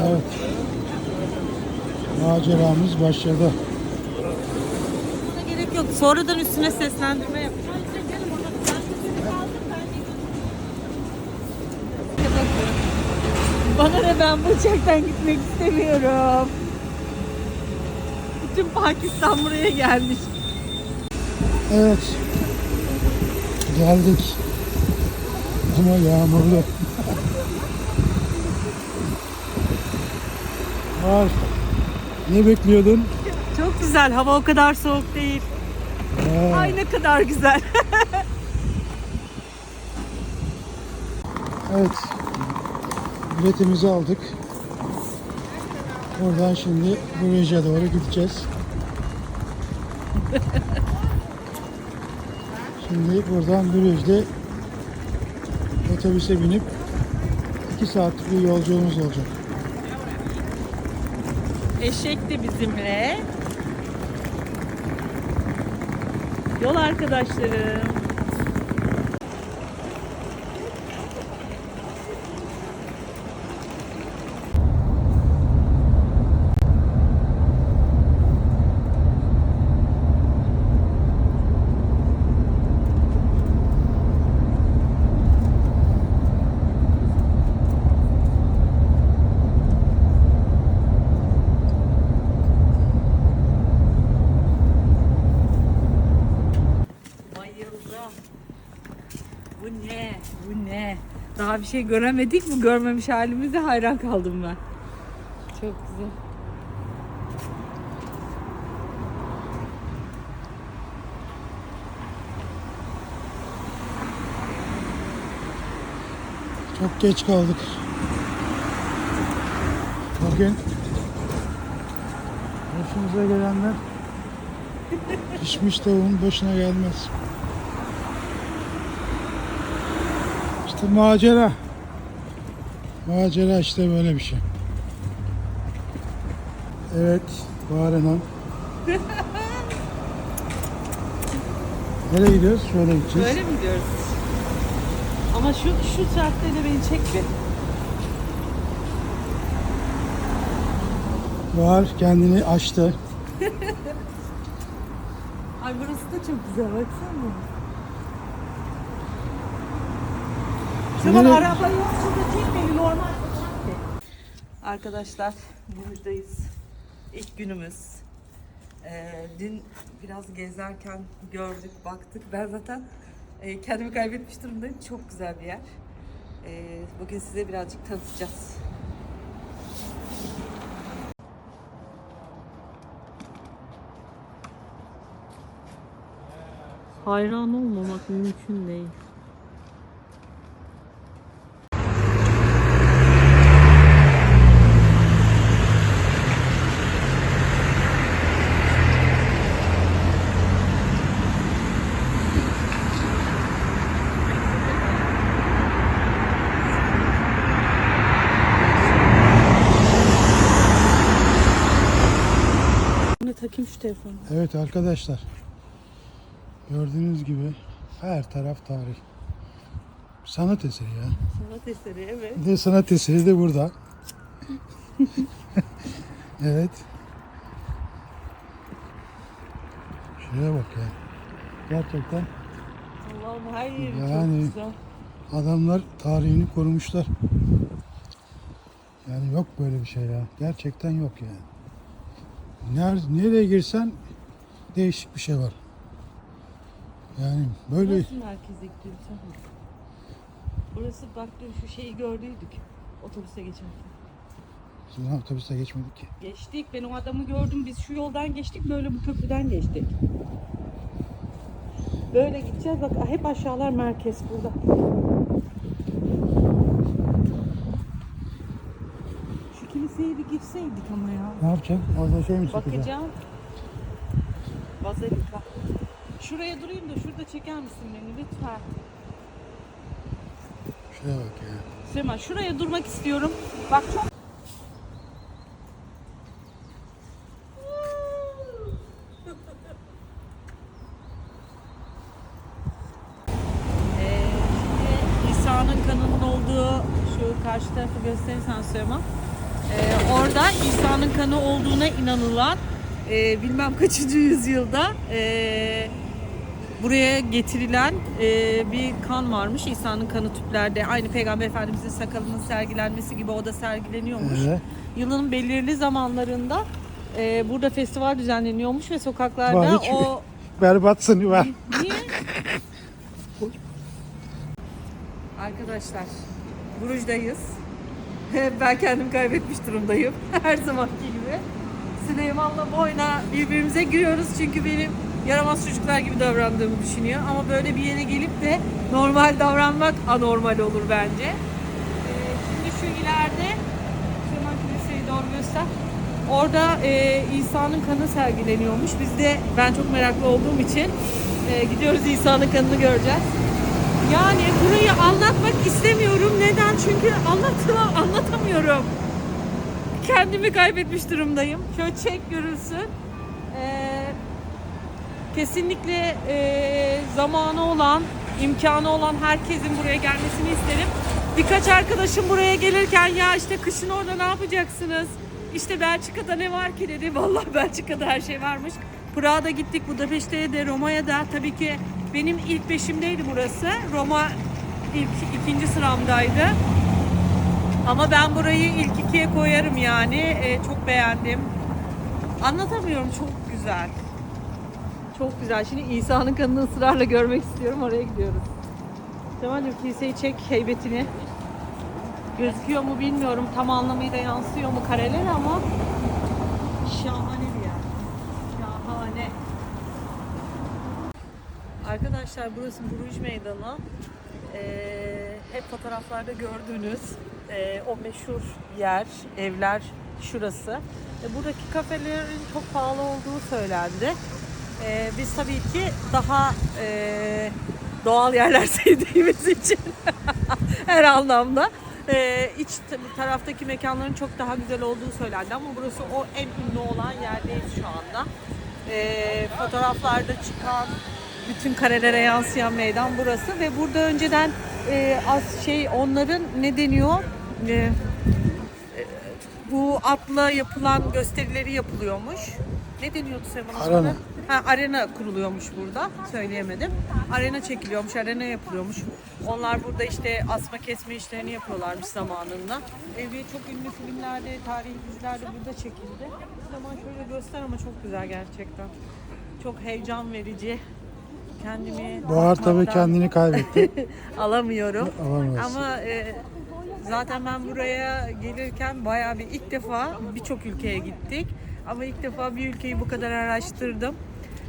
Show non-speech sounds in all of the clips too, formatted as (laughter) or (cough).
Evet. Maceramız başladı. Buna gerek yok. Sonradan üstüne seslendirme yap. Bana ne ben bu uçaktan gitmek istemiyorum. Bütün Pakistan buraya gelmiş. Evet. Geldik. Ama yağmurlu. Var. Ne bekliyordun? Çok güzel. Hava o kadar soğuk değil. Aa, Ay ne kadar güzel. (laughs) evet. Biletimizi aldık. Buradan şimdi Bruges'e doğru gideceğiz. Şimdi buradan Bruges'de otobüse binip 2 saatlik bir yolculuğumuz olacak. Eşek de bizimle. Yol arkadaşlarım. Bayıldım. Bu ne? Bu ne? Daha bir şey göremedik mi? Görmemiş halimize hayran kaldım ben. Çok güzel. Çok geç kaldık. Bugün başımıza gelenler pişmiş tavuğun başına gelmez. İşte macera. Macera işte böyle bir şey. Evet, Bahar Hanım. (laughs) Nereye gidiyoruz? Şöyle gideceğiz. Böyle mi gidiyoruz? Ama şu şu saatte beni çek bir. Bahar kendini açtı. (laughs) Ay burası da çok güzel baksana. Nereye- araba yok şurada çek beni normal. Arkadaşlar buradayız. İlk günümüz. Ee, dün biraz gezerken gördük, baktık. Ben zaten e, kendimi kaybetmiş durumdayım. Çok güzel bir yer. Ee, bugün size birazcık tanıtacağız. Hayran olmamak mümkün değil. Ne takayım şu telefonu. Evet arkadaşlar. Gördüğünüz gibi her taraf tarih. Sanat eseri ya. Sanat eseri evet. Bir de sanat eseri de burada. (laughs) evet. Şuraya bak ya. Gerçekten Allah'ım her yeri Yani- çok güzel. adamlar tarihini korumuşlar. Yani yok böyle bir şey ya. Gerçekten yok yani. Nerede, nereye girsen değişik bir şey var. Yani böyle merkeze gidiyoruz sen? Burası bak dün şu şeyi gördüydük. Otobüse geçerken. Biz daha otobüste geçmedik ki. Geçtik. Ben o adamı gördüm. Biz şu yoldan geçtik. Böyle bu köprüden geçtik. Böyle gideceğiz. Bak hep aşağılar merkez burada. Şu kiliseye bir girseydik ama ya. Ne yapacaksın? Orada şey mi çekeceksin? Bakacağım. Bazilika. Şuraya durayım da şurada çeker misin beni lütfen? Şuraya bak ya. Süleyman şuraya durmak istiyorum. Bak çok Ee, şimdi İsa'nın kanının olduğu şu karşı tarafı gösterirsen Süleyman. Ee, orada İsa'nın kanı olduğuna inanılan e, bilmem kaçıncı yüzyılda e, buraya getirilen e, bir kan varmış. İsa'nın kanı tüplerde aynı Peygamber Efendimizin sakalının sergilenmesi gibi o da sergileniyormuş. Evet. Yılın belirli zamanlarında e, burada festival düzenleniyormuş ve sokaklarda Var, hiç- o Berbatsın var. Niye? (laughs) Arkadaşlar, Buruj'dayız. (laughs) Ben kendimi kaybetmiş durumdayım. (laughs) Her zamanki gibi. Süleyman'la boyna birbirimize giriyoruz çünkü benim yaramaz çocuklar gibi davrandığımı düşünüyor. Ama böyle bir yere gelip de normal davranmak anormal olur bence. Ee, şimdi şu ileride, Süleyman Kilise'yi doğru göster. Orada e, İsa'nın kanı sergileniyormuş. Biz de ben çok meraklı olduğum için e, gidiyoruz İsa'nın kanını göreceğiz. Yani burayı anlatmak istemiyorum. Neden? Çünkü anlatamam, anlatamıyorum. Kendimi kaybetmiş durumdayım. Şöyle çek görülsün. Ee, kesinlikle e, zamanı olan, imkanı olan herkesin buraya gelmesini isterim. Birkaç arkadaşım buraya gelirken ya işte kışın orada ne yapacaksınız? İşte Belçika'da ne var ki dedi. (laughs) Vallahi Belçika'da her şey varmış. Prag'a gittik, Budapeşte'ye de, Roma'ya da. Tabii ki benim ilk beşimdeydi burası. Roma ilk ikinci sıramdaydı. Ama ben burayı ilk ikiye koyarım yani. Ee, çok beğendim. Anlatamıyorum çok güzel. Çok güzel. Şimdi İsa'nın kanını ısrarla görmek istiyorum. Oraya gidiyoruz. Cemal'cim kiliseyi çek heybetini. Gözüküyor mu bilmiyorum. Tam anlamıyla yansıyor mu kareler ama şahane bir yer. Şahane. Arkadaşlar burası Bruges Meydanı. Ee, hep fotoğraflarda gördüğünüz e, o meşhur yer, evler şurası. E, buradaki kafelerin çok pahalı olduğu söylendi. E, biz tabii ki daha e, doğal yerler (laughs) sevdiğimiz için (laughs) her anlamda e, iç ta- taraftaki mekanların çok daha güzel olduğu söylendi ama burası o en ünlü olan yerdeyiz şu anda. E, fotoğraflarda çıkan bütün karelere yansıyan meydan burası ve burada önceden e, az şey onların ne deniyor? E, bu atla yapılan gösterileri yapılıyormuş. Ne deniyordu Sevan Arena. Ha, arena kuruluyormuş burada. Söyleyemedim. Arena çekiliyormuş, arena yapılıyormuş. Onlar burada işte asma kesme işlerini yapıyorlarmış zamanında. E, ve çok ünlü filmlerde, tarihi dizilerde burada çekildi. Zaman şöyle göster ama çok güzel gerçekten. Çok heyecan verici. Kendimi Bahar tabii kendini kaybetti. (laughs) alamıyorum. Alamıyorsun. Ama e, zaten ben buraya gelirken bayağı bir ilk defa birçok ülkeye gittik. Ama ilk defa bir ülkeyi bu kadar araştırdım.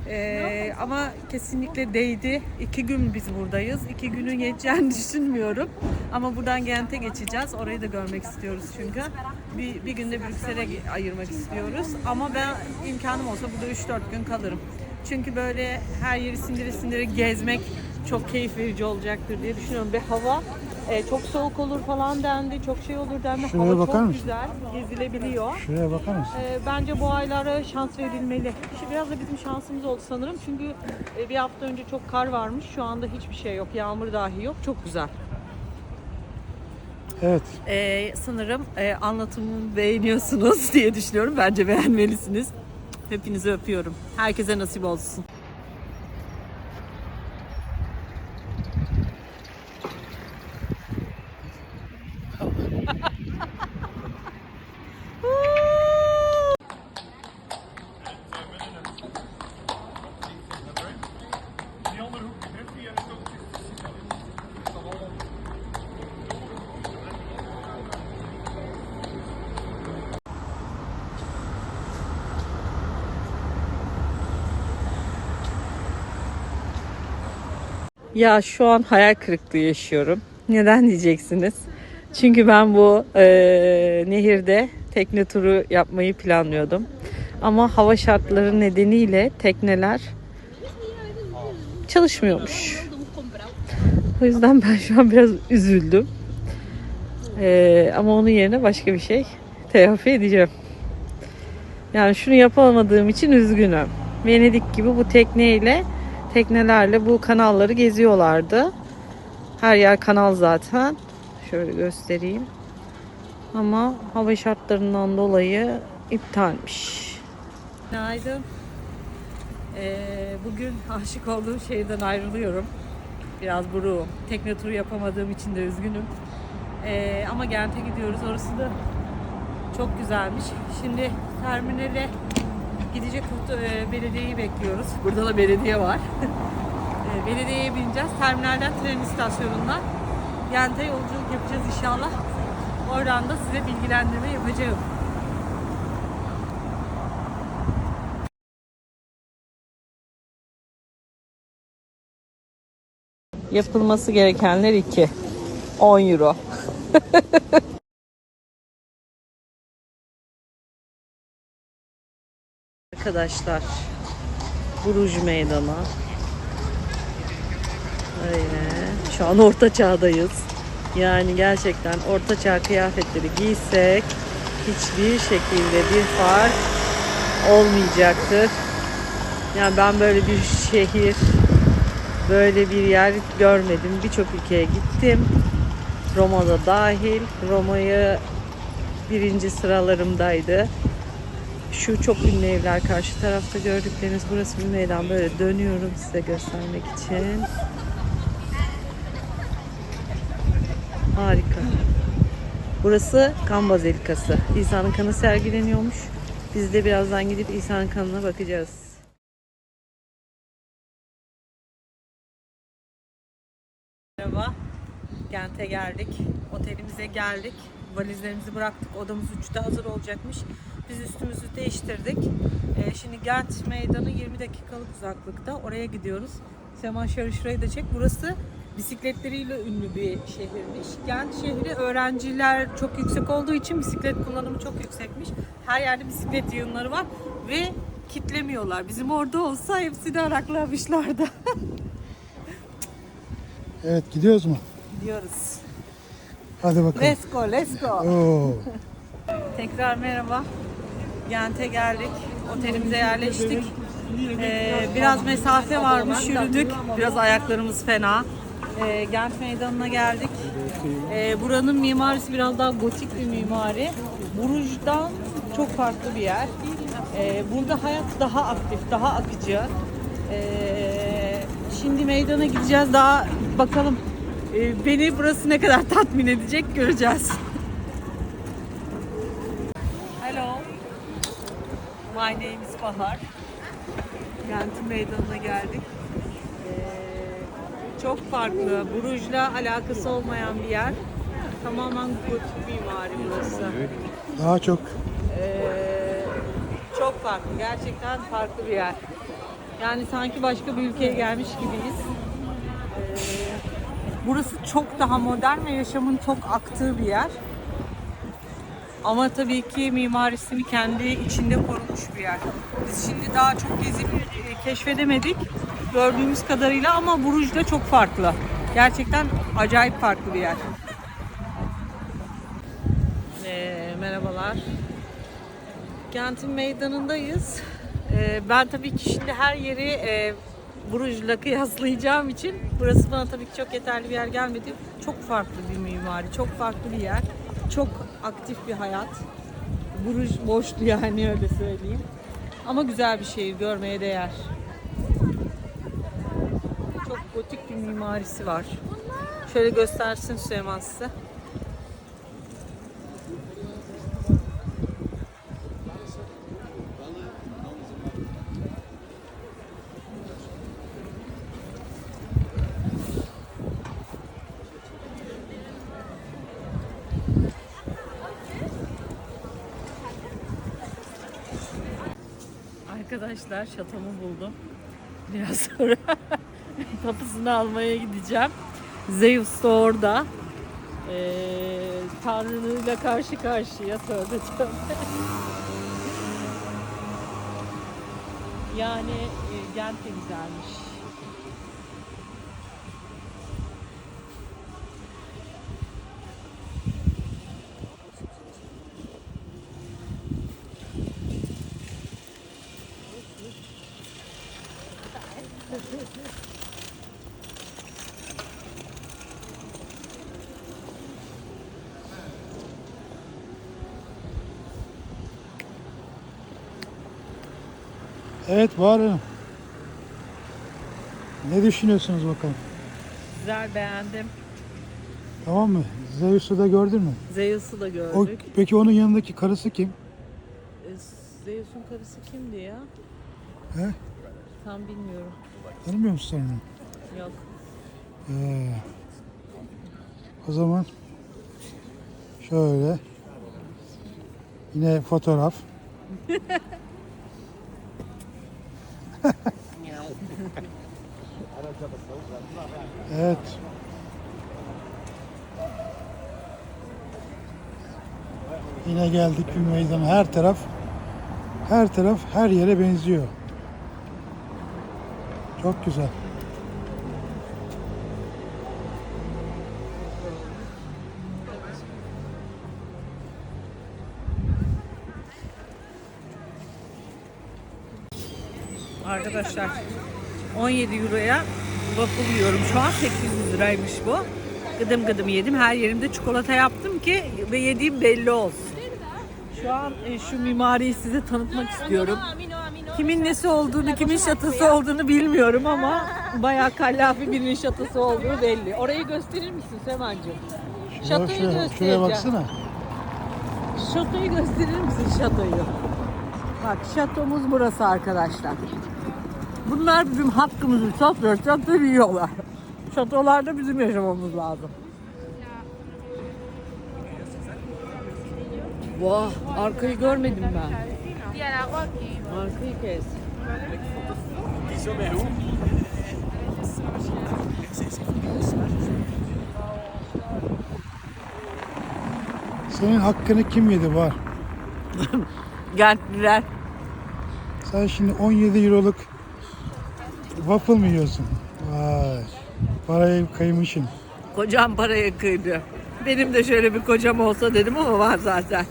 E, ama kesinlikle değdi. İki gün biz buradayız. İki günün yeteceğini (laughs) düşünmüyorum. Ama buradan Gent'e geçeceğiz. Orayı da görmek istiyoruz çünkü. Bir, bir günde Brüksel'e ayırmak istiyoruz. Ama ben imkanım olsa burada 3-4 gün kalırım. Çünkü böyle her yeri sindire sindire gezmek çok keyif verici olacaktır diye düşünüyorum. Ve hava e, çok soğuk olur falan dendi, çok şey olur dendi. Şuraya hava bakar çok mısın? güzel, gezilebiliyor. Şuraya bakar mısın? E, bence bu aylara şans verilmeli. Şimdi biraz da bizim şansımız oldu sanırım. Çünkü e, bir hafta önce çok kar varmış. Şu anda hiçbir şey yok. Yağmur dahi yok. Çok güzel. Evet. E, sanırım e, anlatımımı beğeniyorsunuz (laughs) diye düşünüyorum. Bence beğenmelisiniz. Hepinizi öpüyorum. Herkese nasip olsun. Ya şu an hayal kırıklığı yaşıyorum. Neden diyeceksiniz? Çünkü ben bu e, nehirde tekne turu yapmayı planlıyordum. Ama hava şartları nedeniyle tekneler çalışmıyormuş. O yüzden ben şu an biraz üzüldüm. E, ama onun yerine başka bir şey telafi edeceğim. Yani şunu yapamadığım için üzgünüm. Venedik gibi bu tekneyle teknelerle bu kanalları geziyorlardı. Her yer kanal zaten. Şöyle göstereyim. Ama hava şartlarından dolayı iptalmiş. Günaydın. Ee, bugün aşık olduğum şehirden ayrılıyorum. Biraz buruğum. Tekne turu yapamadığım için de üzgünüm. Ee, ama Gent'e gidiyoruz. Orası da çok güzelmiş. Şimdi terminale gidecek e, belediyeyi bekliyoruz. Burada da belediye var. (laughs) E, Belediyeye bineceğiz. Terminalden tren istasyonundan Gent'e yolculuk yapacağız inşallah. Oradan da size bilgilendirme yapacağım. Yapılması gerekenler 2. 10 euro. (laughs) Arkadaşlar Buruj Meydanı. Öyle. Şu an orta çağdayız. Yani gerçekten orta çağ kıyafetleri giysek hiçbir şekilde bir fark olmayacaktır. Yani ben böyle bir şehir, böyle bir yer görmedim. Birçok ülkeye gittim. Roma'da dahil. Roma'yı birinci sıralarımdaydı. Şu çok ünlü evler karşı tarafta gördükleriniz burası bir meydan. Böyle dönüyorum size göstermek için. Harika. Burası kan bazilikası. İsa'nın kanı sergileniyormuş. Biz de birazdan gidip İsa'nın kanına bakacağız. Merhaba. Gent'e geldik. Otelimize geldik. Valizlerimizi bıraktık. Odamız 3'te hazır olacakmış. Biz üstümüzü değiştirdik. Ee, şimdi Gent meydanı 20 dakikalık uzaklıkta. Oraya gidiyoruz. Sema şöyle şurayı da çek. Burası bisikletleriyle ünlü bir şehirmiş. Gent şehri öğrenciler çok yüksek olduğu için bisiklet kullanımı çok yüksekmiş. Her yerde bisiklet yığınları var ve kitlemiyorlar. Bizim orada olsa hepsini araklamışlardı. (laughs) Evet gidiyoruz mu? Gidiyoruz. Hadi bakalım. Let's go, let's go. Oo. Tekrar merhaba. Gent'e geldik. Otelimize yerleştik. Ee, biraz mesafe varmış, yürüdük. Biraz ayaklarımız fena. Ee, Gent Meydanı'na geldik. Ee, buranın mimarisi biraz daha gotik bir mimari. Buruj'dan çok farklı bir yer. Ee, burada hayat daha aktif, daha akıcı. Ee, şimdi meydana gideceğiz. Daha bakalım e, beni burası ne kadar tatmin edecek göreceğiz. My name is Bahar. Gentin meydanına geldik. Ee, çok farklı, Buruj'la alakası olmayan bir yer. Tamamen gotik mimari burası. Daha çok Ee, çok farklı, gerçekten farklı bir yer. Yani sanki başka bir ülkeye gelmiş gibiyiz. Ee, burası çok daha modern ve yaşamın çok aktığı bir yer. Ama tabii ki mimarisini kendi içinde korumuş bir yer. Biz şimdi daha çok gezip e, keşfedemedik gördüğümüz kadarıyla ama Buruj da çok farklı. Gerçekten acayip farklı bir yer. Ee, merhabalar. Gent'in meydanındayız. Ee, ben tabii ki şimdi her yeri e, Buruj'la kıyaslayacağım (laughs) için burası bana tabii ki çok yeterli bir yer gelmedi. Çok farklı bir mimari, çok farklı bir yer. Çok aktif bir hayat. Buruj boştu yani öyle söyleyeyim. Ama güzel bir şehir, görmeye değer. Çok gotik bir mimarisi var. Şöyle göstersin Süleyman size. Arkadaşlar şatomu buldum. Biraz (laughs) sonra tapısını almaya gideceğim. Zeus da orada. Ee, Tanrı'yla karşı karşıya tövbe tövbe. yani e, Gent güzelmiş. Evet Bahar Hanım. Ne düşünüyorsunuz bakalım? Güzel beğendim. Tamam mı? Zeus'u da gördün mü? Zeus'u da O, gördük. peki onun yanındaki karısı kim? E, Zeus'un karısı kimdi ya? He? Tam bilmiyorum. Tanımıyor musun sen onu? Yok. Ee, o zaman şöyle yine fotoğraf. (laughs) evet. Yine geldik bir meydana. Her taraf her taraf her yere benziyor. Çok güzel. Arkadaşlar 17 euroya waffle yiyorum şu an 800 liraymış bu. Gıdım gıdım yedim. Her yerimde çikolata yaptım ki ve yediğim belli olsun. Şu an e, şu mimariyi size tanıtmak istiyorum. Kimin nesi olduğunu, kimin şatosu olduğunu bilmiyorum ama bayağı kallafi birinin şatosu olduğu belli. Orayı gösterir misin Semancığım? Şuraya, Şatoyu şuraya, şuraya göstereceğim. baksana. Şatoyu gösterir misin şatoyu? Bak şatomuz burası arkadaşlar. Bunlar bizim hakkımızı topluyorsak da yiyorlar. Şatolarda bizim yaşamamız lazım. Vah, arkayı görmedim ben. Arkayı kes. Senin hakkını kim yedi var? (laughs) Geldiler. Sen şimdi 17 euroluk waffle mı yiyorsun? Vay. Parayı kaymışsın. Kocam paraya kıydı. Benim de şöyle bir kocam olsa dedim ama var zaten.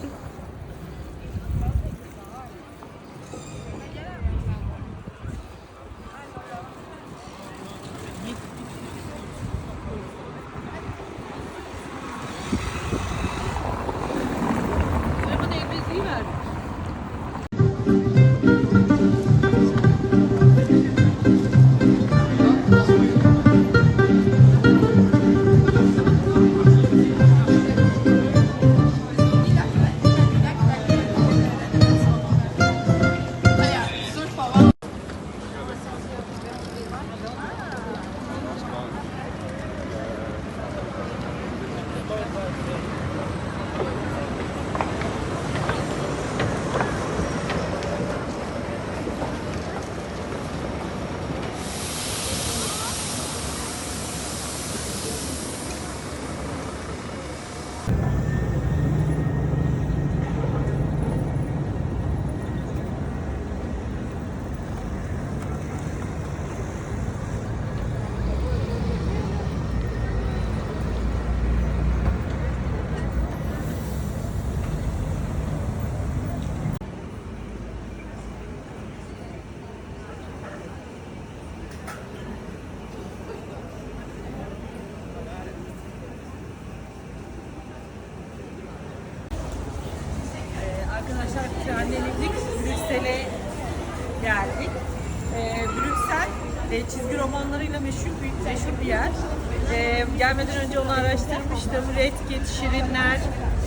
İndik. Brüksel'e geldik. Ee, Brüksel e, çizgi romanlarıyla meşhur bir, meşhur bir yer. Ee, gelmeden önce onu araştırmıştım. Red Kit, Şirinler,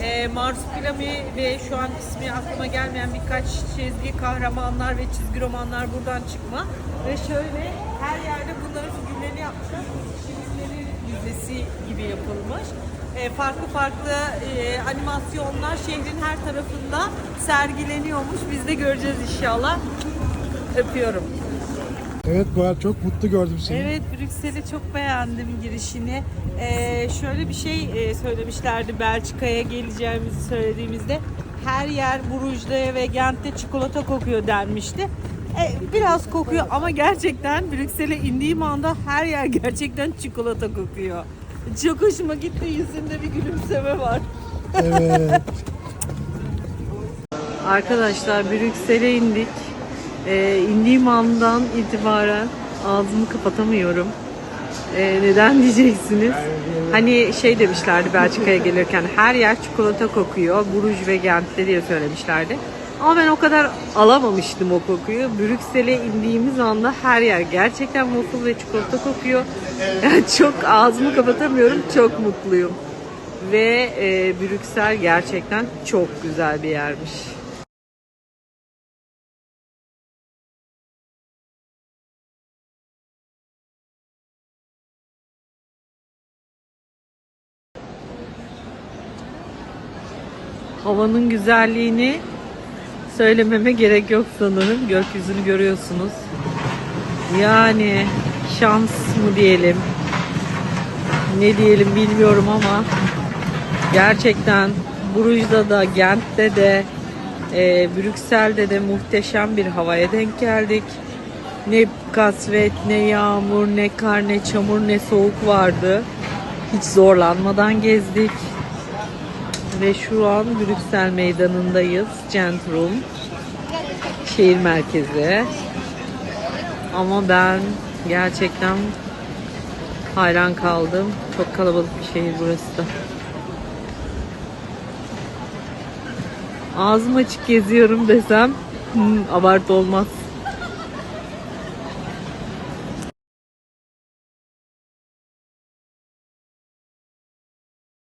e, Marsupilami ve şu an ismi aklıma gelmeyen birkaç çizgi kahramanlar ve çizgi romanlar buradan çıkma. Ve şöyle her yerde bunların figürlerini yapmışlar. Şirinlerin müzesi gibi yapılmış. E, farklı farklı e, animasyonlar şehrin her tarafında sergileniyormuş. Biz de göreceğiz inşallah. Öpüyorum. Evet Bahar çok mutlu gördüm seni. Evet Brüksel'i çok beğendim girişini. Ee, şöyle bir şey e, söylemişlerdi Belçika'ya geleceğimizi söylediğimizde. Her yer Bruges'de ve Gent'te çikolata kokuyor denmişti. E, biraz kokuyor ama gerçekten Brüksel'e indiğim anda her yer (laughs) gerçekten çikolata kokuyor. Çok hoşuma gitti. Yüzünde bir gülümseme var. Evet. (laughs) Arkadaşlar Brüksel'e indik. Ee, indiğim andan itibaren ağzımı kapatamıyorum. Ee, neden (laughs) diyeceksiniz? Hani şey demişlerdi Belçika'ya gelirken her yer çikolata kokuyor. Bruges ve Gent'te diye söylemişlerdi. Ama ben o kadar alamamıştım o kokuyu. Brüksel'e indiğimiz anda her yer gerçekten waffle ve çikolata kokuyor. Yani (laughs) çok ağzımı kapatamıyorum. Çok mutluyum. Ve e, Brüksel gerçekten çok güzel bir yermiş. Havanın güzelliğini söylememe gerek yok sanırım. Gökyüzünü görüyorsunuz. Yani şans mı diyelim? Ne diyelim bilmiyorum ama gerçekten Brugge'da da Gent'te de e, Brüksel'de de muhteşem bir havaya denk geldik. Ne kasvet, ne yağmur, ne kar, ne çamur, ne soğuk vardı. Hiç zorlanmadan gezdik. Ve şu an Brüksel meydanındayız. Centrum. Şehir merkezi. Ama ben gerçekten hayran kaldım. Çok kalabalık bir şehir burası da. Ağzım açık geziyorum desem hmm, abartı olmaz.